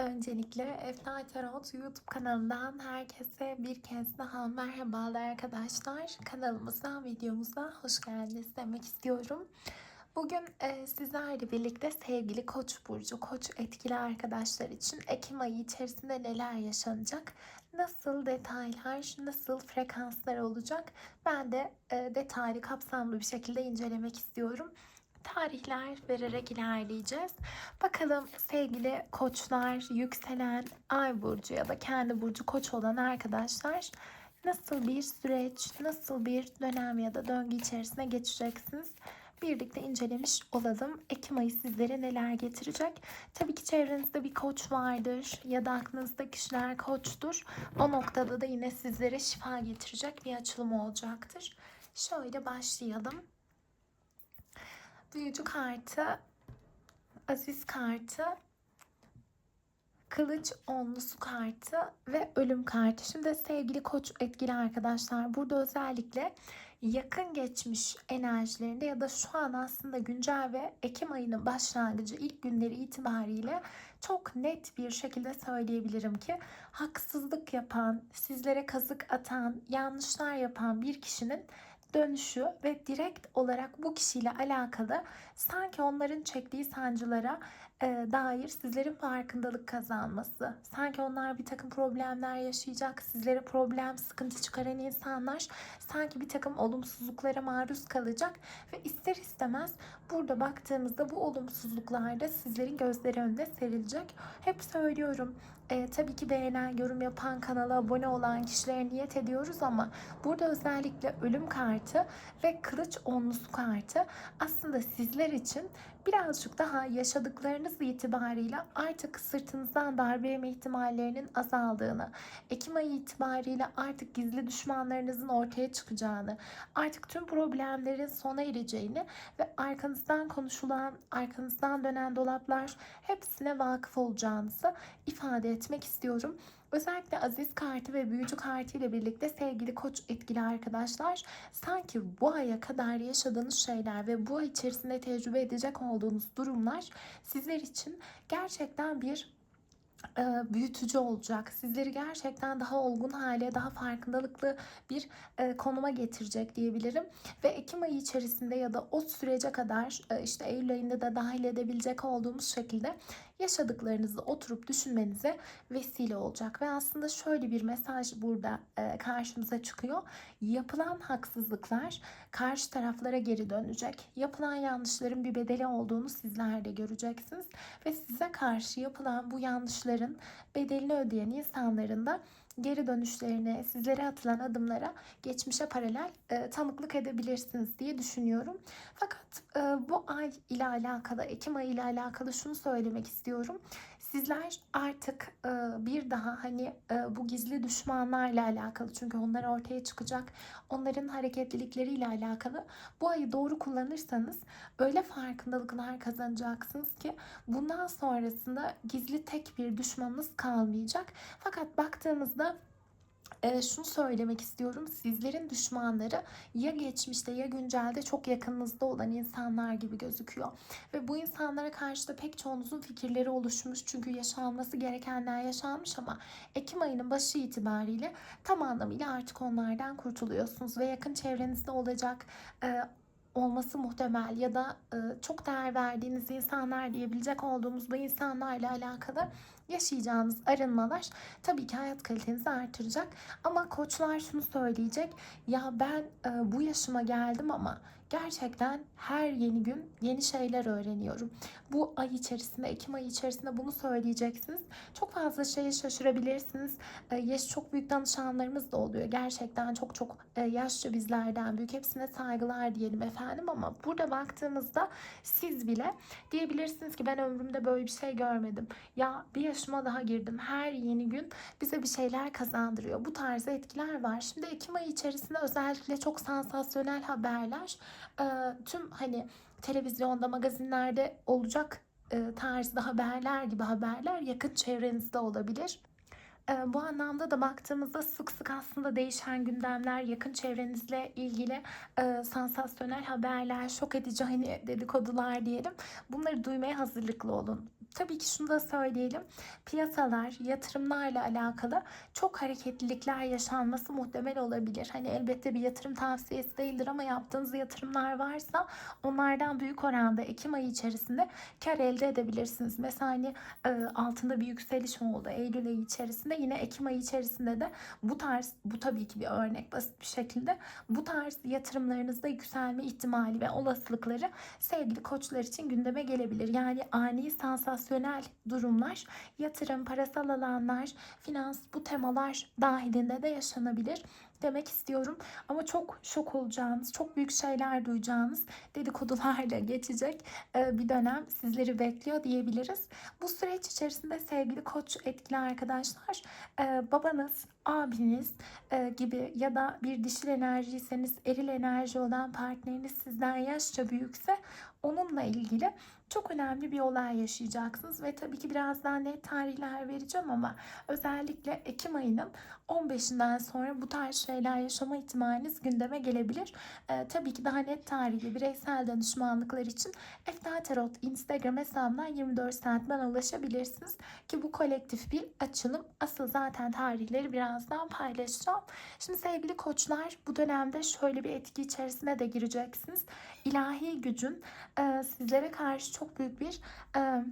Öncelikle Efna Tarot YouTube kanalından herkese bir kez daha merhabalar arkadaşlar. Kanalımıza, videomuza hoş geldiniz demek istiyorum. Bugün e, sizlerle birlikte sevgili Koç burcu, Koç etkili arkadaşlar için Ekim ayı içerisinde neler yaşanacak, nasıl detaylar, nasıl frekanslar olacak, ben de e, detaylı, kapsamlı bir şekilde incelemek istiyorum tarihler vererek ilerleyeceğiz. Bakalım sevgili koçlar, yükselen ay burcu ya da kendi burcu koç olan arkadaşlar nasıl bir süreç, nasıl bir dönem ya da döngü içerisine geçeceksiniz? Birlikte incelemiş olalım. Ekim ayı sizlere neler getirecek? Tabii ki çevrenizde bir koç vardır ya da aklınızda kişiler koçtur. O noktada da yine sizlere şifa getirecek bir açılım olacaktır. Şöyle başlayalım büyücü kartı, aziz kartı, kılıç onlusu kartı ve ölüm kartı. Şimdi sevgili koç etkili arkadaşlar burada özellikle yakın geçmiş enerjilerinde ya da şu an aslında güncel ve Ekim ayının başlangıcı ilk günleri itibariyle çok net bir şekilde söyleyebilirim ki haksızlık yapan, sizlere kazık atan, yanlışlar yapan bir kişinin dönüşü ve direkt olarak bu kişiyle alakalı sanki onların çektiği sancılara e, dair sizlerin farkındalık kazanması. Sanki onlar bir takım problemler yaşayacak, sizlere problem, sıkıntı çıkaran insanlar sanki bir takım olumsuzluklara maruz kalacak ve ister istemez burada baktığımızda bu olumsuzluklarda sizlerin gözleri önünde serilecek. Hep söylüyorum e, tabii ki beğenen, yorum yapan, kanala abone olan kişilere niyet ediyoruz ama burada özellikle ölüm kartı ve kılıç onlusu kartı aslında sizler için birazcık daha yaşadıklarınız itibariyle artık sırtınızdan darbe yeme ihtimallerinin azaldığını, Ekim ayı itibariyle artık gizli düşmanlarınızın ortaya çıkacağını, artık tüm problemlerin sona ereceğini ve arkanızdan konuşulan, arkanızdan dönen dolaplar hepsine vakıf olacağınızı ifade etmek istiyorum. Özellikle Aziz kartı ve Büyücü kartı ile birlikte sevgili koç etkili arkadaşlar sanki bu aya kadar yaşadığınız şeyler ve bu ay içerisinde tecrübe edecek olduğunuz durumlar sizler için gerçekten bir e, büyütücü olacak. Sizleri gerçekten daha olgun hale, daha farkındalıklı bir e, konuma getirecek diyebilirim. Ve Ekim ayı içerisinde ya da o sürece kadar e, işte Eylül ayında da dahil edebilecek olduğumuz şekilde yaşadıklarınızı oturup düşünmenize vesile olacak. Ve aslında şöyle bir mesaj burada karşımıza çıkıyor. Yapılan haksızlıklar karşı taraflara geri dönecek. Yapılan yanlışların bir bedeli olduğunu sizler de göreceksiniz. Ve size karşı yapılan bu yanlışların bedelini ödeyen insanların da geri dönüşlerine, sizlere atılan adımlara geçmişe paralel e, tanıklık edebilirsiniz diye düşünüyorum. Fakat e, bu ay ile alakalı, Ekim ayı ile alakalı şunu söylemek istiyorum. Sizler artık e, bir daha hani e, bu gizli düşmanlarla alakalı çünkü onlar ortaya çıkacak. Onların hareketlilikleriyle alakalı bu ayı doğru kullanırsanız öyle farkındalıklar kazanacaksınız ki bundan sonrasında gizli tek bir düşmanınız kalmayacak. Fakat baktığımızda e, şunu söylemek istiyorum. Sizlerin düşmanları ya geçmişte ya güncelde çok yakınınızda olan insanlar gibi gözüküyor. Ve bu insanlara karşı da pek çoğunuzun fikirleri oluşmuş. Çünkü yaşanması gerekenler yaşanmış ama Ekim ayının başı itibariyle tam anlamıyla artık onlardan kurtuluyorsunuz. Ve yakın çevrenizde olacak e, olması muhtemel ya da e, çok değer verdiğiniz insanlar diyebilecek olduğumuz bu insanlarla alakalı yaşayacağınız arınmalar tabii ki hayat kalitenizi artıracak. Ama koçlar şunu söyleyecek. Ya ben e, bu yaşıma geldim ama gerçekten her yeni gün yeni şeyler öğreniyorum. Bu ay içerisinde, Ekim ayı içerisinde bunu söyleyeceksiniz. Çok fazla şeye şaşırabilirsiniz. E, yaş çok büyük danışanlarımız da oluyor. Gerçekten çok çok e, yaşlı bizlerden büyük. Hepsine saygılar diyelim efendim ama burada baktığımızda siz bile diyebilirsiniz ki ben ömrümde böyle bir şey görmedim. Ya bir yaşıma daha girdim. Her yeni gün bize bir şeyler kazandırıyor. Bu tarz etkiler var. Şimdi Ekim ayı içerisinde özellikle çok sansasyonel haberler e, tüm hani televizyonda, magazinlerde olacak e, tarzda haberler gibi haberler yakın çevrenizde olabilir. E, bu anlamda da baktığımızda sık sık aslında değişen gündemler, yakın çevrenizle ilgili e, sansasyonel haberler, şok edici hani dedikodular diyelim. Bunları duymaya hazırlıklı olun tabii ki şunu da söyleyelim. Piyasalar, yatırımlarla alakalı çok hareketlilikler yaşanması muhtemel olabilir. Hani elbette bir yatırım tavsiyesi değildir ama yaptığınız yatırımlar varsa onlardan büyük oranda Ekim ayı içerisinde kar elde edebilirsiniz. Mesela hani e, altında bir yükseliş oldu Eylül ayı içerisinde. Yine Ekim ayı içerisinde de bu tarz, bu tabii ki bir örnek basit bir şekilde bu tarz yatırımlarınızda yükselme ihtimali ve olasılıkları sevgili koçlar için gündeme gelebilir. Yani ani sansasyonel durumlar, yatırım, parasal alanlar, finans bu temalar dahilinde de yaşanabilir demek istiyorum. Ama çok şok olacağınız, çok büyük şeyler duyacağınız dedikodularla geçecek e, bir dönem sizleri bekliyor diyebiliriz. Bu süreç içerisinde sevgili koç etkili arkadaşlar e, babanız, abiniz e, gibi ya da bir dişil enerjiyseniz eril enerji olan partneriniz sizden yaşça büyükse onunla ilgili çok önemli bir olay yaşayacaksınız ve tabii ki biraz daha net tarihler vereceğim ama özellikle Ekim ayının 15'inden sonra bu tarz şeyler yaşama ihtimaliniz gündeme gelebilir. Ee, tabii ki daha net tarihli bireysel danışmanlıklar için Efta Tarot Instagram hesabından 24 saat bana ulaşabilirsiniz ki bu kolektif bir açılım. Asıl zaten tarihleri birazdan paylaşacağım. Şimdi sevgili koçlar bu dönemde şöyle bir etki içerisine de gireceksiniz. İlahi gücün e, sizlere karşı çok büyük bir e,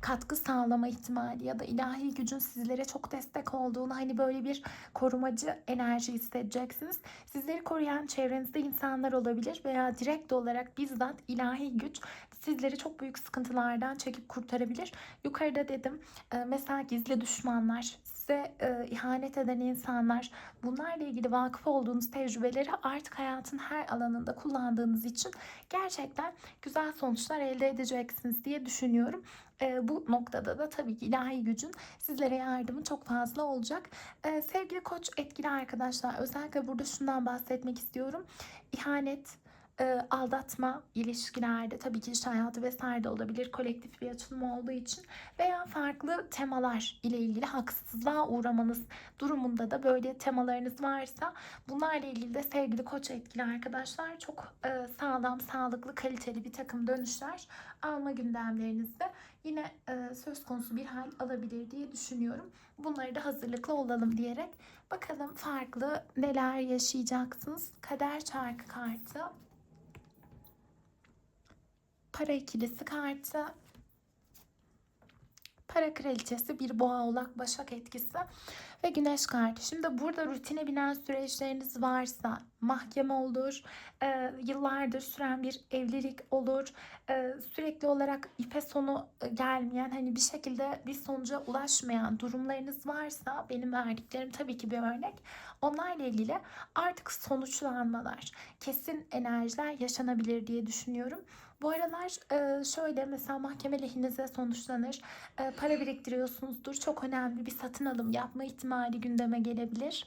katkı sağlama ihtimali ya da ilahi gücün sizlere çok destek olduğunu hani böyle bir korumacı enerji hissedeceksiniz. Sizleri koruyan çevrenizde insanlar olabilir veya direkt olarak bizzat ilahi güç sizleri çok büyük sıkıntılardan çekip kurtarabilir. Yukarıda dedim e, mesela gizli düşmanlar, size e, ihanet eden insanlar, bunlarla ilgili vakıf olduğunuz tecrübeleri artık hayatın her alanında kullandığınız için gerçekten güzel sonuçlar elde edeceksiniz diye düşünüyorum. E, bu noktada da tabii ki ilahi gücün sizlere yardımı çok fazla olacak. E, sevgili koç etkili arkadaşlar özellikle burada şundan bahsetmek istiyorum. İhanet, e, aldatma ilişkilerde tabii ki iş hayatı vesaire de olabilir kolektif bir açılım olduğu için veya farklı temalar ile ilgili haksızlığa uğramanız durumunda da böyle temalarınız varsa bunlarla ilgili de sevgili koç etkili arkadaşlar çok e, sağlam, sağlıklı, kaliteli bir takım dönüşler alma gündemlerinizde yine e, söz konusu bir hal alabilir diye düşünüyorum. Bunları da hazırlıklı olalım diyerek bakalım farklı neler yaşayacaksınız. Kader çarkı kartı para ikilisi kartı, para kraliçesi, bir boğa oğlak başak etkisi ve güneş kartı. Şimdi burada rutine binen süreçleriniz varsa mahkeme olur, e, yıllardır süren bir evlilik olur, e, sürekli olarak ipe sonu gelmeyen hani bir şekilde bir sonuca ulaşmayan durumlarınız varsa benim verdiklerim tabii ki bir örnek. Onlarla ilgili artık sonuçlanmalar, kesin enerjiler yaşanabilir diye düşünüyorum. Bu aralar e, şöyle mesela mahkeme lehinize sonuçlanır. E, para biriktiriyorsunuzdur. Çok önemli bir satın alım yapma ihtimali gündeme gelebilir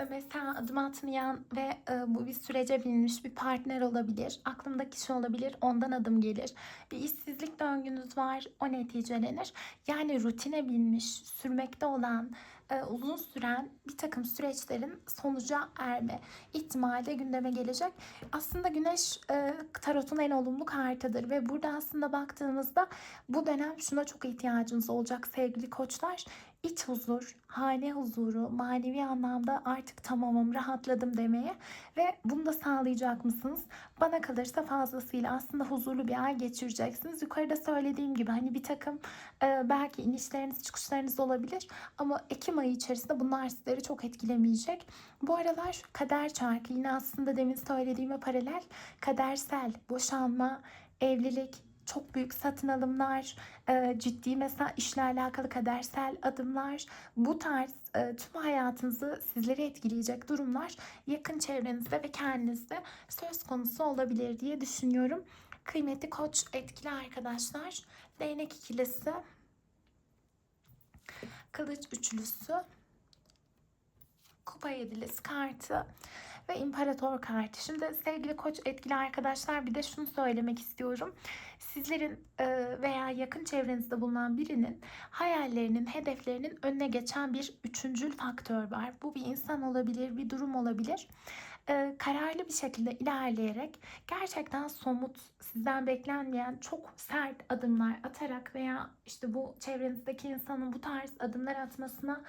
e, mesela adım atmayan ve bu bir sürece binmiş bir partner olabilir. Aklımda kişi olabilir, ondan adım gelir. Bir işsizlik döngünüz var, o neticelenir. Yani rutine binmiş, sürmekte olan, e, uzun süren bir takım süreçlerin sonuca erme ihtimali de gündeme gelecek. Aslında güneş e, tarotun en olumlu kartıdır ve burada aslında baktığımızda bu dönem şuna çok ihtiyacınız olacak sevgili koçlar iç huzur, hane huzuru, manevi anlamda artık tamamım, rahatladım demeye ve bunu da sağlayacak mısınız? Bana kalırsa fazlasıyla aslında huzurlu bir ay geçireceksiniz. Yukarıda söylediğim gibi hani bir takım e, belki inişleriniz, çıkışlarınız olabilir ama Ekim ayı içerisinde bunlar sizleri çok etkilemeyecek. Bu aralar kader çarkı yine aslında demin söylediğime paralel kadersel boşanma, evlilik, çok büyük satın alımlar, e, ciddi mesela işle alakalı kadersel adımlar, bu tarz e, tüm hayatınızı sizleri etkileyecek durumlar yakın çevrenizde ve kendinizde söz konusu olabilir diye düşünüyorum. Kıymetli koç etkili arkadaşlar, değnek ikilisi, kılıç üçlüsü, kupa yedilisi kartı ve imparator kartı. Şimdi sevgili koç etkili arkadaşlar bir de şunu söylemek istiyorum. Sizlerin e, veya yakın çevrenizde bulunan birinin hayallerinin, hedeflerinin önüne geçen bir üçüncül faktör var. Bu bir insan olabilir, bir durum olabilir. E, kararlı bir şekilde ilerleyerek gerçekten somut, sizden beklenmeyen çok sert adımlar atarak veya işte bu çevrenizdeki insanın bu tarz adımlar atmasına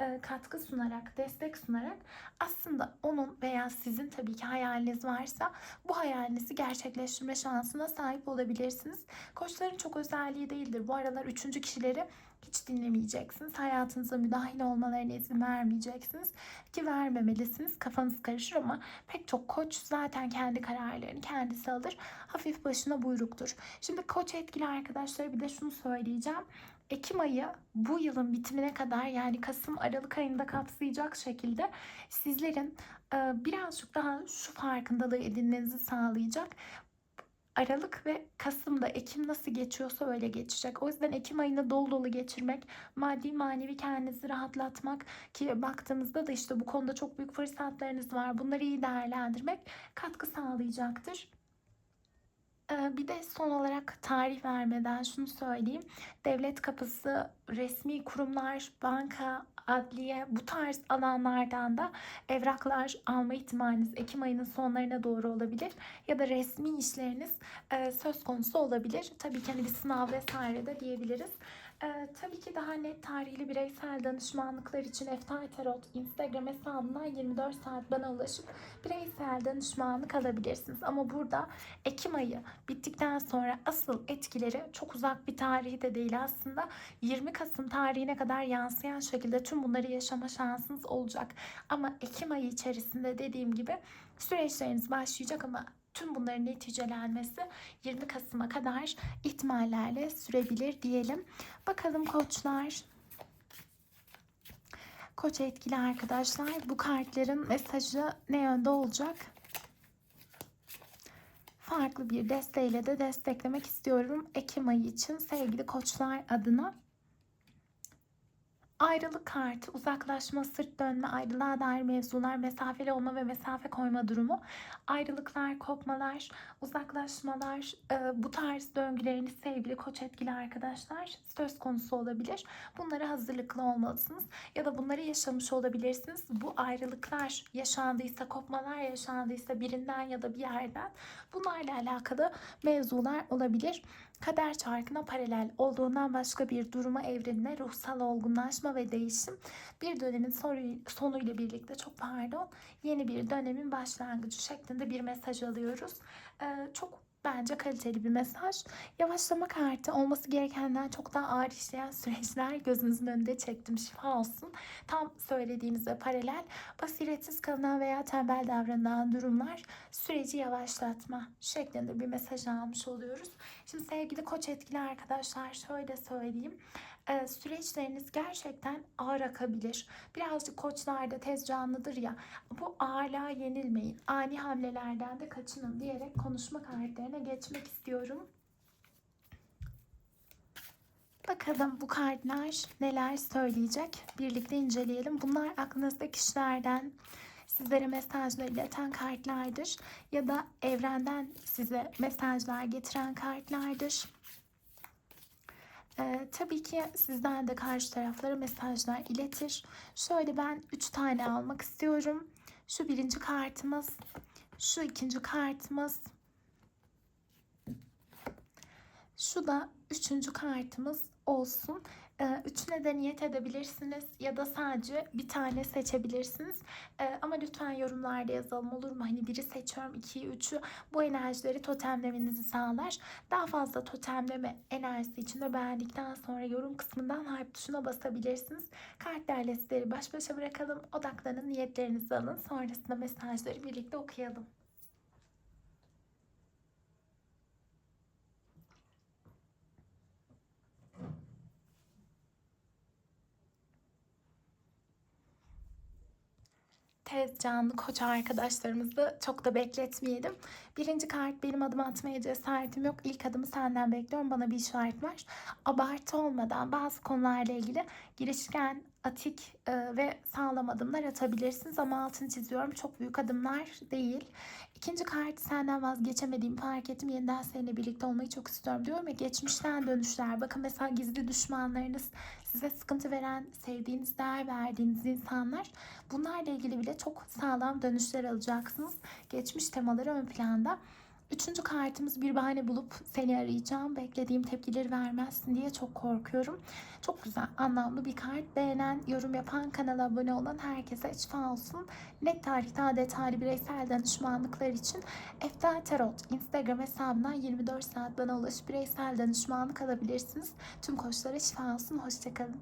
e, katkı sunarak, destek sunarak aslında onun veya sizin tabii ki hayaliniz varsa bu hayalinizi gerçekleştirme şansına sahip olabilirsiniz. Koçların çok özelliği değildir. Bu aralar üçüncü kişileri hiç dinlemeyeceksiniz. Hayatınıza müdahil olmalarına izin vermeyeceksiniz. Ki vermemelisiniz. Kafanız karışır ama pek çok koç zaten kendi kararlarını kendisi alır. Hafif başına buyruktur. Şimdi koç etkili arkadaşlara bir de şunu söyleyeceğim. Ekim ayı bu yılın bitimine kadar yani Kasım Aralık ayında kapsayacak şekilde sizlerin birazcık daha şu farkındalığı edinmenizi sağlayacak. Aralık ve Kasım'da Ekim nasıl geçiyorsa öyle geçecek. O yüzden Ekim ayını dolu dolu geçirmek, maddi manevi kendinizi rahatlatmak ki baktığımızda da işte bu konuda çok büyük fırsatlarınız var. Bunları iyi değerlendirmek katkı sağlayacaktır. Bir de son olarak tarih vermeden şunu söyleyeyim. Devlet kapısı, resmi kurumlar, banka, adliye bu tarz alanlardan da evraklar alma ihtimaliniz Ekim ayının sonlarına doğru olabilir. Ya da resmi işleriniz söz konusu olabilir. Tabii ki hani bir sınav vesaire de diyebiliriz. Ee, tabii ki daha net tarihli bireysel danışmanlıklar için Eftar Tarot Instagram hesabından 24 saat bana ulaşıp bireysel danışmanlık alabilirsiniz. Ama burada Ekim ayı bittikten sonra asıl etkileri çok uzak bir tarihi de değil aslında 20 Kasım tarihine kadar yansıyan şekilde tüm bunları yaşama şansınız olacak. Ama Ekim ayı içerisinde dediğim gibi süreçleriniz başlayacak ama tüm bunların neticelenmesi 20 Kasım'a kadar ihtimallerle sürebilir diyelim. Bakalım koçlar. Koç etkili arkadaşlar. Bu kartların mesajı ne yönde olacak? Farklı bir desteğiyle de desteklemek istiyorum. Ekim ayı için sevgili koçlar adına. Ayrılık kartı, uzaklaşma, sırt dönme, ayrılığa dair mevzular, mesafeli olma ve mesafe koyma durumu, ayrılıklar, kopmalar, uzaklaşmalar, e, bu tarz döngüleriniz sevgili koç etkili arkadaşlar söz konusu olabilir. Bunlara hazırlıklı olmalısınız ya da bunları yaşamış olabilirsiniz. Bu ayrılıklar yaşandıysa, kopmalar yaşandıysa birinden ya da bir yerden bunlarla alakalı mevzular olabilir kader çarkına paralel olduğundan başka bir duruma evrenine ruhsal olgunlaşma ve değişim bir dönemin sonuyla birlikte çok pardon yeni bir dönemin başlangıcı şeklinde bir mesaj alıyoruz. Ee, çok bence kaliteli bir mesaj. Yavaşlama kartı olması gerekenden çok daha ağır işleyen süreçler gözünüzün önünde çektim. Şifa olsun. Tam söylediğimizde paralel basiretsiz kalınan veya tembel davranan durumlar süreci yavaşlatma şeklinde bir mesaj almış oluyoruz. Şimdi sevgili koç etkili arkadaşlar şöyle söyleyeyim e, süreçleriniz gerçekten ağır akabilir. Birazcık koçlarda tez canlıdır ya. Bu ağırlığa yenilmeyin. Ani hamlelerden de kaçının diyerek konuşma kartlarına geçmek istiyorum. Bakalım bu kartlar neler söyleyecek. Birlikte inceleyelim. Bunlar aklınızdaki kişilerden sizlere mesajlar ileten kartlardır. Ya da evrenden size mesajlar getiren kartlardır. Ee, tabii ki sizden de karşı taraflara mesajlar iletir. Şöyle ben 3 tane almak istiyorum. Şu birinci kartımız, şu ikinci kartımız, şu da üçüncü kartımız olsun. Ee, üçüne de niyet edebilirsiniz ya da sadece bir tane seçebilirsiniz. Ee, ama lütfen yorumlarda yazalım olur mu? Hani biri seçiyorum, ikiyi, üçü. Bu enerjileri totemlemenizi sağlar. Daha fazla totemleme enerjisi için de beğendikten sonra yorum kısmından harp tuşuna basabilirsiniz. Kartlarla sizleri baş başa bırakalım. Odaklanın, niyetlerinizi alın. Sonrasında mesajları birlikte okuyalım. Tez canlı koç arkadaşlarımızı çok da bekletmeyelim. Birinci kart benim adım atmaya cesaretim yok. İlk adımı senden bekliyorum. Bana bir işaret ver. Abartı olmadan bazı konularla ilgili girişken atik e, ve sağlam adımlar atabilirsiniz ama altını çiziyorum çok büyük adımlar değil. İkinci kart senden vazgeçemediğim fark ettim. Yeniden seninle birlikte olmayı çok istiyorum diyorum ya geçmişten dönüşler. Bakın mesela gizli düşmanlarınız, size sıkıntı veren, sevdiğiniz, değer verdiğiniz insanlar. Bunlarla ilgili bile çok sağlam dönüşler alacaksınız. Geçmiş temaları ön planda. Üçüncü kartımız bir bahane bulup seni arayacağım. Beklediğim tepkileri vermezsin diye çok korkuyorum. Çok güzel, anlamlı bir kart. Beğenen, yorum yapan, kanala abone olan herkese şifa olsun. Net tarih daha detaylı bireysel danışmanlıklar için Eftel Tarot Instagram hesabından 24 saat bana ulaşıp bireysel danışmanlık alabilirsiniz. Tüm koçlara şifa olsun. Hoşçakalın.